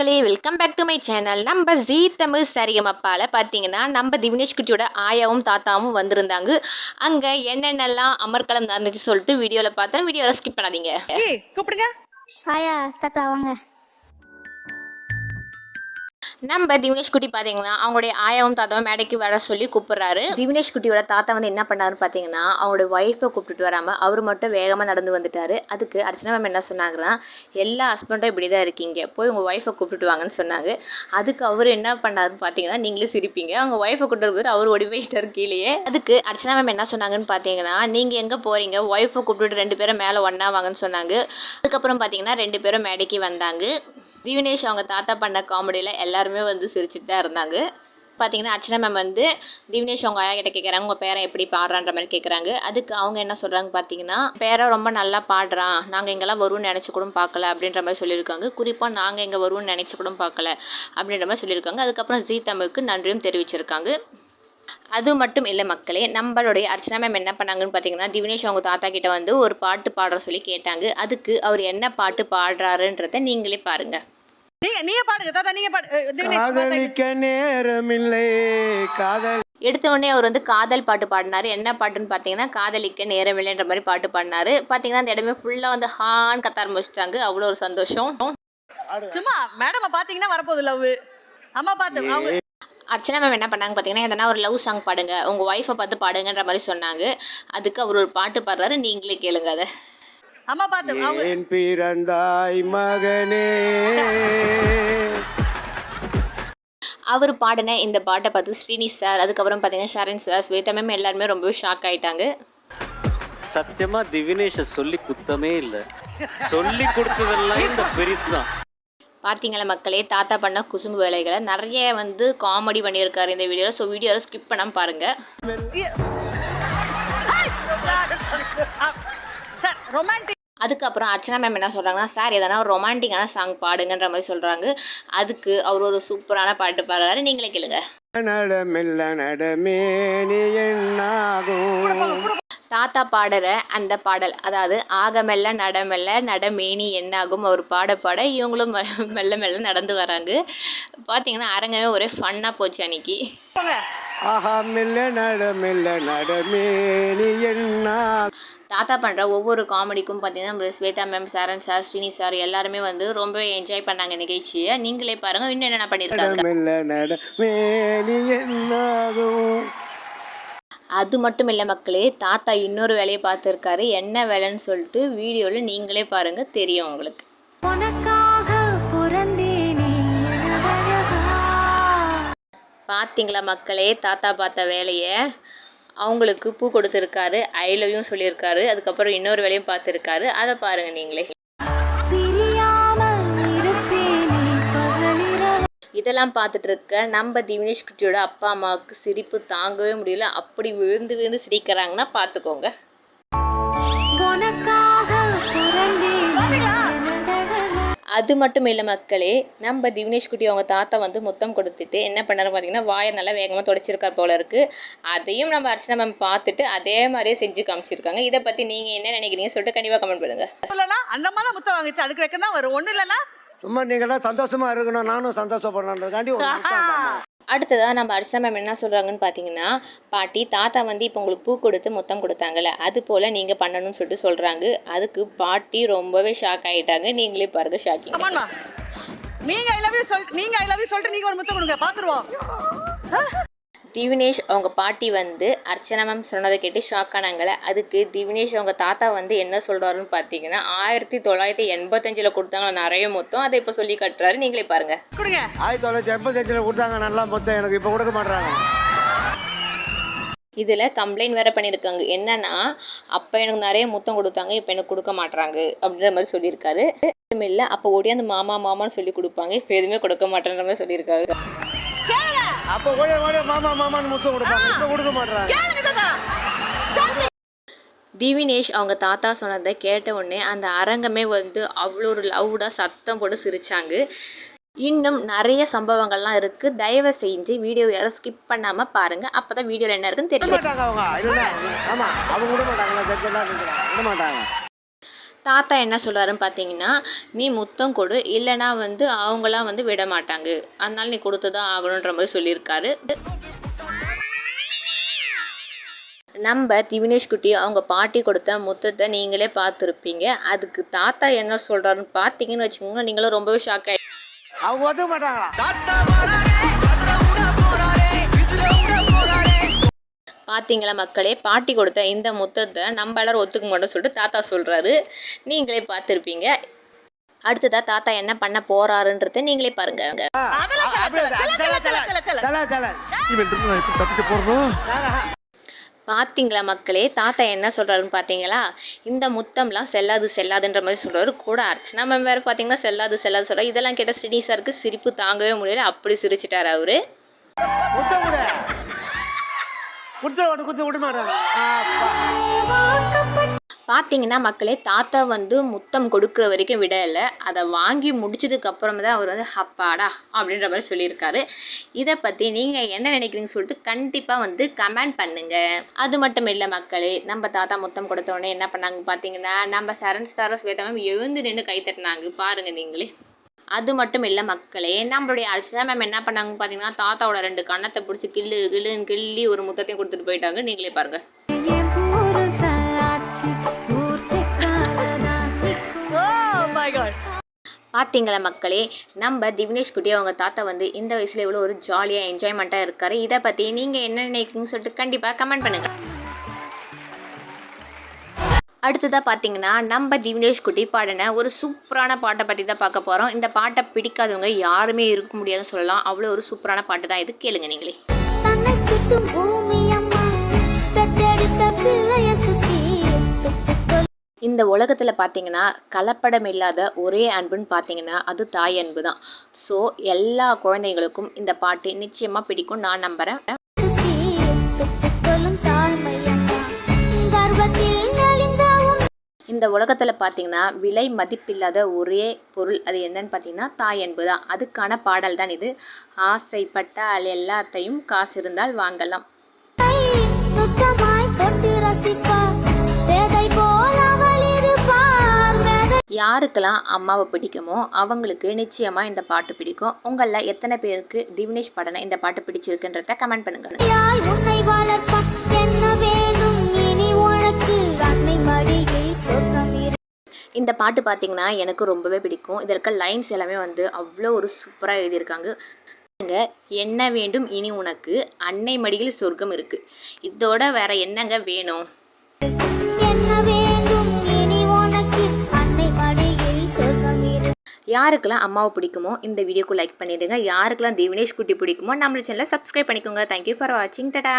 மக்களே welcome back to my channel நம்ம ஜீ தமிழ் சரிகமப்பால் பார்த்தீங்கன்னா நம்ம திவினேஷ் குட்டியோட ஆயாவும் தாத்தாவும் வந்திருந்தாங்க. அங்கே என்னென்னலாம் அமர்க்களம் நடந்துச்சு சொல்லிட்டு வீடியோவில் பார்த்தேன். வீடியோவில் ஸ்கிப் பண்ணாதீங்க. கூப்பிடுங்க. ஆயா தாத்தா வாங்க. நம்ம திவினேஷ் குட்டி பார்த்தீங்கன்னா அவங்களுடைய ஆயாவும் தாத்தாவும் மேடைக்கு வர சொல்லி கூப்பிடுறாரு. திவினேஷ் குட்டியோட தாத்தா வந்து என்ன பண்ணாருன்னு பார்த்தீங்கன்னா அவங்களுடைய ஒய்ஃபை கூப்பிட்டுட்டு வராமல் அவர் மட்டும் வேகமாக நடந்து வந்துட்டாரு. அதுக்கு அர்ச்சனா மேம் என்ன சொன்னாங்கன்னா எல்லா ஹஸ்பண்டும் இப்படி தான் இருக்கீங்க. போய் உங்கள் ஒய்ஃபை கூப்பிட்டுட்டு வாங்கன்னு சொன்னாங்க. அதுக்கு அவர் என்ன பண்ணாருன்னு பார்த்தீங்கன்னா நீங்களே சிரிப்பீங்க. அவங்க ஒய்ஃபை கூப்பிட்டு போது அவர் ஓடி போயிட்டார் கீழேயே. அதுக்கு அர்ச்சனா மேம் என்ன சொன்னாங்கன்னு பார்த்தீங்கன்னா நீங்கள் எங்கே போகிறீங்க ஒய்ஃபை கூப்பிட்டுட்டு ரெண்டு பேரும் மேலே ஒன்றா வாங்கன்னு சொன்னாங்க. அதுக்கப்புறம் பார்த்தீங்கன்னா ரெண்டு பேரும் மேடைக்கு வந்தாங்க. திவினேஷ் அவங்க தாத்தா பண்ண காமெடியில் எல்லாருமே வந்து சிரிச்சுட்டு தான் இருந்தாங்க. பார்த்தீங்கன்னா அர்ச்சனா மேம் வந்து திவினேஷ் அவங்க ஆயா கிட்ட கேட்குறாங்க உங்கள் பேரை எப்படி பாடுறான்ற மாதிரி கேட்குறாங்க அதுக்கு அவங்க என்ன சொல்கிறாங்க பார்த்தீங்கன்னா பேரை ரொம்ப நல்லா பாடுறான். நாங்கள் எங்கெல்லாம் வருவோம்னு நினச்சி கூட பார்க்கல அப்படின்ற மாதிரி சொல்லியிருக்காங்க. குறிப்பாக நாங்கள் எங்கே வருவோம்னு நினச்சி கூட பார்க்கல அப்படின்ற மாதிரி சொல்லியிருக்காங்க. அதுக்கப்புறம் ஜீ தமிழுக்கு நன்றியும் தெரிவிச்சிருக்காங்க. அது மட்டும் இல்லை மக்களே நம்மளுடைய அர்ச்சனா மேம் என்ன பண்ணாங்கன்னு பார்த்தீங்கன்னா திவினேஷ் அவங்க தாத்தா கிட்ட வந்து ஒரு பாட்டு பாடுற சொல்லி கேட்டாங்க. அதுக்கு அவர் என்ன பாட்டு பாடுறாருன்றதை நீங்களே பாருங்கள் காதலிக்க நேரமில்லை. காதல் எடுத்த உடனே அவர் வந்து காதல் பாட்டு பாடினாரு. என்ன பாட்டுன்னு பார்த்தீங்கன்னா காதலிக்க நேரமில்லைன்ற மாதிரி பாட்டு பாடினாரு. பார்த்தீங்கன்னா அந்த இடமே ஃபுல்லாக வந்து ஹான் கத்த ஆரம்பிச்சிட்டாங்க. அவ்வளோ ஒரு சந்தோஷம். சும்மா மேடம் பாத்தீங்கன்னா வரப்போகுது லவ் அம்மா பார்த்து அவங்க அர்ச்சனா மேம் என்ன பண்ணாங்க பார்த்தீங்கன்னா எதனா ஒரு லவ் சாங் பாடுங்க. உங்கள் ஒய்ஃபை பார்த்து பாடுங்கன்ற மாதிரி சொன்னாங்க. அதுக்கு அவர் ஒரு பாட்டு பாடுறாரு. நீங்களே கேளுங்க அதை. அம்மா பார்த்து அவங்க ஏன் பிறந்தாய் மகனே? அவர் பாடின இந்த பாட்டை பார்த்து ஸ்ரீனி சார் அதுக்கப்புறம் பார்த்தீங்கன்னா ஷரண் சார் ஸ்வேதா மேம் எல்லாருமே ரொம்பவே ஷாக் ஆயிட்டாங்க. சத்தியமா திவினேஷ சொல்லி குத்தமே இல்லை. சொல்லி கொடுத்ததெல்லாம் இந்த பெருசு. தான் பார்த்தீங்களா மக்களே தாத்தா பண்ண குசும்பு வேலைகளை நிறைய வந்து காமெடி பண்ணியிருக்காரு இந்த வீடியோவில் ஸோ வீடியோவில் ஸ்கிப் பண்ணாமல் பாருங்கள் ரொமான்டிக் அதுக்கப்புறம் அர்ச்சனா மேம் என்ன சொல்கிறாங்கன்னா சார் எதனா ஒரு ரொமான்டிக்கான சாங் பாடுங்கன்ற மாதிரி சொல்கிறாங்க அதுக்கு அவர் ஒரு சூப்பரான பாட்டு பாடுறாரு. நீங்களே கேளுங்க. நடமில்ல நடமே நீ என்னாகும்? தாத்தா பாடுற அந்த பாடல் அதாவது ஆகமெல்ல நடமெல்ல நடமேனி என்னாகும்? அவர் பாட பாட இவங்களும் மெல்ல மெல்ல நடந்து வராங்க. பார்த்தீங்கன்னா அரங்கமே ஒரே ஃபன்னாக போச்சு அன்னைக்கு. ஆஹா மெல்ல நடமில்ல நடமே நீ என்னா? தாத்தா பண்ணுற ஒவ்வொரு காமெடிக்கும் பார்த்தீங்கன்னா நம்ம Swetha ma'am Charan sir Srini sir எல்லாருமே வந்து ரொம்பவே என்ஜாய் பண்ணாங்க நிகழ்ச்சியை. நீங்களே பாருங்கள் இன்னும் என்னென்ன பண்ணியிருக்காங்க என்னாகும் அது மட்டும் இல்லை மக்களே தாத்தா இன்னொரு வேலையை பார்த்துருக்காரு. என்ன வேலைன்னு சொல்லிட்டு வீடியோவில் நீங்களே பாருங்கள் தெரியும் உங்களுக்கு. பார்த்தீங்களா மக்களே? தாத்தா பார்த்த வேலையை. அவங்களுக்கு பூ கொடுத்துருக்காரு. ஐ லவ்யும் சொல்லியிருக்காரு. அதுக்கப்புறம் இன்னொரு வேலையும் பார்த்துருக்காரு. அதை பாருங்கள் நீங்களே. இதெல்லாம் பார்த்துட்டு இருக்க நம்ம திவினேஷ் குட்டியோட அப்பா அம்மாவுக்கு சிரிப்பு தாங்கவே முடியல. அப்படி விழுந்து விழுந்து சிரிக்கிறாங்கன்னா பார்த்துக்கோங்க. உனக்காக அது மட்டும் இல்லை மக்களே நம்ம திவினேஷ் குட்டி அவங்க தாத்தா வந்து முத்தம் கொடுத்துட்டு என்ன பண்ணாரு பார்த்தீங்கன்னா வாயை நல்லா வேகமாக தொடச்சிருக்கார் போல இருக்கு. அதையும் நம்ம அர்ச்சனா மேம் பார்த்துட்டு அதே மாதிரியே செஞ்சு காமிச்சிருக்காங்க. இதை பற்றி நீங்கள் என்ன நினைக்கிறீங்க சொல்லிட்டு கண்டிப்பாக கமெண்ட் பண்ணுங்கள் இல்லைன்னா அந்த மாதிரி முத்தம் வாங்கிச்சு. அதுக்கு வைக்க தான் வரும். ஒன்றும் இல்லைன்னா சும்மா நீங்களாம் சந்தோஷமா இருக்கணும். நானும் சந்தோஷப்படணுன்றதுக்காண்டி ஒரு. அடுத்ததாக நம்ம அர்ச்சனா மேம் என்ன சொல்கிறாங்கன்னு பார்த்தீங்கன்னா பாட்டி தாத்தா வந்து இப்போ உங்களுக்கு பூ கொடுத்து மொத்தம் கொடுத்தாங்கல்ல அது போல் நீங்கள் பண்ணணும்னு சொல்லிட்டு சொல்கிறாங்க அதுக்கு பாட்டி ரொம்பவே ஷாக் ஆகிட்டாங்க நீங்களே பாருங்க ஷாக்கிங் நீங்கள் நீங்க ஐ லவ் யூ சொல் நீங்க ஐ லவ் யூ சொல்லிட்டு நீங்க ஒரு முத்தம் கொடுங்க பாத்துருவோம். திவினேஷ் அவங்க பாட்டி வந்து அர்ச்சனா மேம் சொன்னதை கேட்டு ஷாக் ஆனாங்களே அதுக்கு திவினேஷ் அவங்க தாத்தா வந்து என்ன சொல்கிறாருன்னு பார்த்தீங்கன்னா ஆயிரத்தி தொள்ளாயிரத்தி எண்பத்தஞ்சில் கொடுத்தாங்க நிறைய மொத்தம் அதை இப்போ சொல்லி கட்டுறாரு. நீங்களே கொடுங்க. ஆயிரத்தி தொள்ளாயிரத்தி எண்பத்தஞ்சில் கொடுத்தாங்க நல்லா மொத்தம். எனக்கு இப்போ கொடுக்க மாட்றாங்க. இதில் கம்ப்ளைண்ட் வேற பண்ணியிருக்காங்க. என்னன்னா அப்போ எனக்கு நிறைய முத்தம் கொடுத்தாங்க இப்போ எனக்கு கொடுக்க மாட்றாங்க அப்படின்ற மாதிரி சொல்லியிருக்காரு. இல்லை. அப்போ ஓடியாந்து மாமா மாமான்னு சொல்லி கொடுப்பாங்க. இப்போ எதுவுமே கொடுக்க மாட்டேன்ற மாதிரி சொல்லியிருக்காரு. அப்போ ஓடி ஓடி மாமா மாமான்னு முத்தம் கொடுப்பாங்க. இப்போ கொடுக்க தாத்தா. திவினேஷ் அவங்க தாத்தா சொன்னதை கேட்ட உடனே அந்த அரங்கமே வந்து அவ்வளோ ஒரு லவுடாக சத்தம் போட்டு சிரிச்சாங்க. இன்னும் நிறைய சம்பவங்கள்லாம் இருக்குது தயவு செஞ்சு வீடியோ யாரும் ஸ்கிப் பண்ணாமல் பாருங்கள் அப்போ தான் வீடியோவில் என்ன இருக்குன்னு விட தெரியும். மாட்டாங்க அவங்க. இல்லைன்னா ஆமா அவங்க விட மாட்டாங்களா விட மாட்டாங்க தாத்தா என்ன சொல்கிறாருன்னு பார்த்தீங்கன்னா நீ முத்தம் கொடு இல்லைனா வந்து அவங்களாம் வந்து விட மாட்டாங்க. அதனால நீ கொடுத்து தான் ஆகணுன்ற மாதிரி சொல்லியிருக்காரு. நம்ம திவினேஷ் குட்டி அவங்க பாட்டி கொடுத்த முத்தத்தை நீங்களே பார்த்துருப்பீங்க. அதுக்கு தாத்தா என்ன சொல்கிறாருன்னு பார்த்தீங்கன்னு வச்சுக்கோங்க நீங்களும் ரொம்பவே ஷாக் ஆகி அவங்க ஒத்துக்க மாட்டாங்களா பார்த்தீங்களா மக்களே? பாட்டி கொடுத்த இந்த முத்தத்தை நம்ம எல்லாரும் ஒத்துக்க மாட்டோம்னு சொல்லிட்டு தாத்தா சொல்கிறாரு நீங்களே பார்த்துருப்பீங்க. அடுத்ததா தாத்தா என்ன பண்ண போறாருன்றதை நீங்களே பாருங்க. பாத்தீங்களா பார்த்தீங்களா மக்களே? தாத்தா என்ன சொல்றாருன்னு பார்த்தீங்களா இந்த முத்தம்லாம் செல்லாது செல்லாதுன்ற மாதிரி சொல்றாரு. கூட அர்ச்சனா மேம் வேறு பார்த்தீங்கன்னா செல்லாது செல்லாது சொல்றாரு. இதெல்லாம் கேட்ட ஸ்ரீனி சாருக்கு சிரிப்பு தாங்கவே முடியல. அப்படி சிரிச்சிட்டாரு அவரு. விட பார்த்தீங்கன்னா மக்களே தாத்தா வந்து முத்தம் கொடுக்குற வரைக்கும் விடலை. அதை வாங்கி முடிச்சதுக்கு அப்புறமா தான் அவர் வந்து ஹப்பாடா அப்படின்ற மாதிரி சொல்லியிருக்காரு. இதை பற்றி நீங்கள் என்ன நினைக்கிறீங்கன்னு சொல்லிட்டு கண்டிப்பாக வந்து கமெண்ட் பண்ணுங்க. அது மட்டும் இல்லை மக்களே நம்ம தாத்தா முத்தம் கொடுத்த உடனே என்ன பண்ணாங்க பார்த்தீங்கன்னா நம்ம சரண் ஸ்தார ஸ்வேதா மேம் எழுந்து நின்று கை தட்டினாங்க. பாருங்க நீங்களே. அது மட்டும் இல்லை மக்களே. நம்மளுடைய அர்ச்சனா மேம் என்ன பண்ணாங்க பார்த்தீங்கன்னா தாத்தாவோட ரெண்டு கன்னத்தை பிடிச்சி கிள்ளு கிள்ளுன்னு கிள்ளி ஒரு முத்தத்தையும் கொடுத்துட்டு போயிட்டாங்க. நீங்களே பாருங்க. Oh. பார்த்தீங்களா மக்களே? நம்ம திவினேஷ் குட்டி அவங்க தாத்தா வந்து இந்த வயசுல இவ்வளோ ஒரு ஜாலியாக என்ஜாய்மெண்ட்டாக இருக்காரு. இதை பற்றி நீங்கள் என்ன நினைக்கிறீங்கன்னு சொல்லிட்டு கண்டிப்பாக கமெண்ட் பண்ணுங்க. அடுத்ததாக பார்த்தீங்கன்னா நம்ம திவினேஷ் குட்டி பாடின ஒரு சூப்பரான பாட்டை பற்றி தான் பார்க்க போகிறோம் இந்த பாட்டை பிடிக்காதவங்க யாருமே இருக்க முடியாதுன்னு சொல்லலாம். அவ்வளோ ஒரு சூப்பரான பாட்டு தான் இது. கேளுங்க நீங்களே. இந்த உலகத்தில் பார்த்தீங்கன்னா கலப்படம் இல்லாத ஒரே அன்புன்னு பார்த்தீங்கன்னா அது தாய் அன்பு தான் ஸோ எல்லா குழந்தைங்களுக்கும் இந்த பாட்டு நிச்சயமாக பிடிக்கும் நான் நம்புகிறேன் இந்த உலகத்தில் பார்த்தீங்கன்னா விலை மதிப்பில்லாத ஒரே பொருள் அது என்னன்னு பார்த்தீங்கன்னா தாய் அன்பு தான். அதுக்கான பாடல் தான் இது. ஆசைப்பட்டால் எல்லாத்தையும் காசு இருந்தால் வாங்கலாம். யாருக்கெல்லாம் அம்மாவை பிடிக்குமோ அவங்களுக்கு நிச்சயமாக இந்த பாட்டு பிடிக்கும். உங்களில் எத்தனை பேருக்கு திவினேஷ் படனை இந்த பாட்டு பிடிச்சிருக்குன்றத கமெண்ட் பண்ணுங்க. இந்த பாட்டு பார்த்தீங்கன்னா எனக்கு ரொம்பவே பிடிக்கும். இதில் இருக்க லைன்ஸ் எல்லாமே வந்து அவ்வளோ ஒரு சூப்பராக எழுதியிருக்காங்க. என்ன வேண்டும் இனி உனக்கு? அன்னை மடியில் சொர்க்கம் இருக்குது இதோட வேற என்னங்க வேணும்? யாருக்கெல்லாம் அம்மாவை பிடிக்குமோ இந்த வீடியோக்கு லைக் பண்ணிடுங்க. யாருக்கெல்லாம் திவினேஷ் குட்டி பிடிக்குமோ நம்மளோட சேனலை சப்ஸ்கிரைப் பண்ணிக்கோங்க. தேங்க்யூ ஃபார் வாட்சிங் டடா